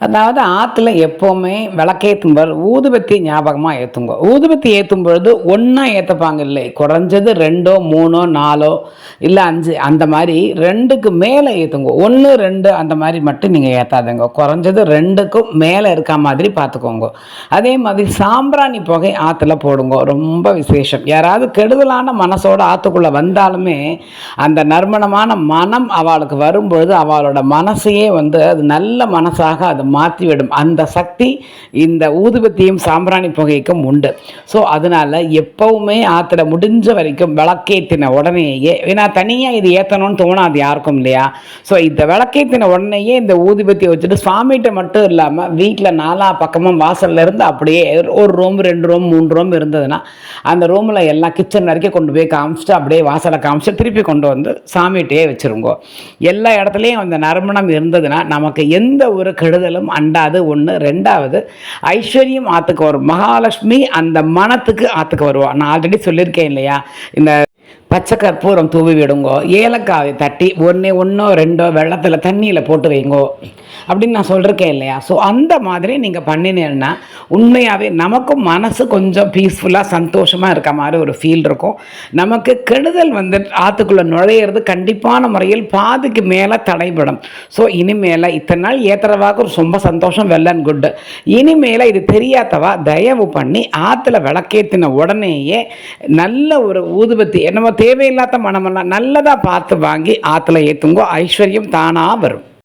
அதாவது ஆற்றுல எப்போவுமே விளக்கேற்றும் போது ஊதுபத்தி ஞாபகமாக ஏற்றுங்க ஊதுபத்தி ஏற்றும் பொழுது ஒன்றா ஏற்றப்பாங்க இல்லை. குறைஞ்சது ரெண்டோ மூணோ நாலோ இல்லை அஞ்சு அந்த மாதிரி ரெண்டுக்கு மேலே ஏற்றுங்க ஒன்று ரெண்டு அந்த மாதிரி மட்டும் நீங்கள் ஏற்றாதுங்க குறைஞ்சது ரெண்டுக்கும் மேலே இருக்க மாதிரி பார்த்துக்கோங்க அதே மாதிரி சாம்பிராணி புகை ஆற்றுல போடுங்க. ரொம்ப விசேஷம். யாராவது கெடுதலான மனசோட ஆற்றுக்குள்ளே வந்தாலுமே அந்த நறுமணமான மனம் அவளுக்கு வரும்பொழுது அவளோட மனசையே வந்து அது நல்ல மனசாக அது மாற்றிவிடும். அந்த சக்தி இந்த ஊதுபத்தியும் சாம்பிராணி புகைக்கும் உண்டு. ஸோ அதனால் எப்போவுமே ஆற்றுல முடிஞ்ச வரைக்கும் விளக்கேற்றின உடனேயே ஏன்னா தனியாக இது ஏற்றணும்னு தோணாது யாருக்கும் இல்லையா? ஸோ இந்த விளக்கேற்றின உடனேயே இந்த ஊதுபத்தியை வச்சுட்டு சுவாமிகிட்ட மட்டும் இல்லாமல் வீட்டில் நாலா பக்கமும் வாசல்ல இருந்து அப்படியே ஒரு ரூம் ரெண்டு ரூம் மூணு ரூம் இருந்ததுன்னா அந்த ரூமில் எல்லாம் கிச்சன் வரைக்கும் கொண்டு போய் காமிச்சிட்டு அப்படியே வாசலை காமிச்சிட்டு திருப்பி கொண்டு வந்து சாமிகிட்டே வச்சுருங்கோ. எல்லா இடத்துலையும் அந்த நறுமணம் இருந்ததுன்னா நமக்கு எந்த ஒரு கெடுதலும் அண்டாது ஒன்று ரெண்டாவது ஐஸ்வர்யம் ஆற்றுக்கு வரும். மகாலட்சுமி அந்த மனத்துக்கு ஆற்றுக்கு வருவா. நான் ஆல்ரெடி சொல்லியிருக்கேன் இல்லையா? இந்த பச்சை கற்பூரம் தூவி விடுங்கோ. ஏலக்காவை தட்டி ஒன்று ஒன்றோ ரெண்டோ வெள்ளத்தில் தண்ணியில் போட்டு வைங்கோ. அப்படின்னு நான் சொல்லியிருக்கேன் இல்லையா? ஸோ அந்த மாதிரி நீங்கள் பண்ணினீங்கன்னா உண்மையாகவே நமக்கும் மனசு கொஞ்சம் பீஸ்ஃபுல்லாக சந்தோஷமாக இருக்க மாதிரி ஒரு ஃபீல் இருக்கும். நமக்கு கெடுதல் வந்து ஆற்றுக்குள்ளே நுழையிறது கண்டிப்பான முறையில் பாதிக்கு மேலே தடைபடும். ஸோ இனிமேல் இத்தனை நாள் ஏற்றுறவாக்கு ரொம்ப சந்தோஷம் வெல் அண்ட் குட்டு இனிமேல் இது தெரியாதவா தயவு பண்ணி ஆற்றுல விளக்கேற்றின உடனேயே நல்ல ஒரு ஊதுபத்தி என்னமோ தேவையில்லாத மனமெல்லாம் நல்லதாக பார்த்து வாங்கி ஆற்றுல ஏற்றுங்கோ ஐஸ்வர்யம் தானாக வரும்.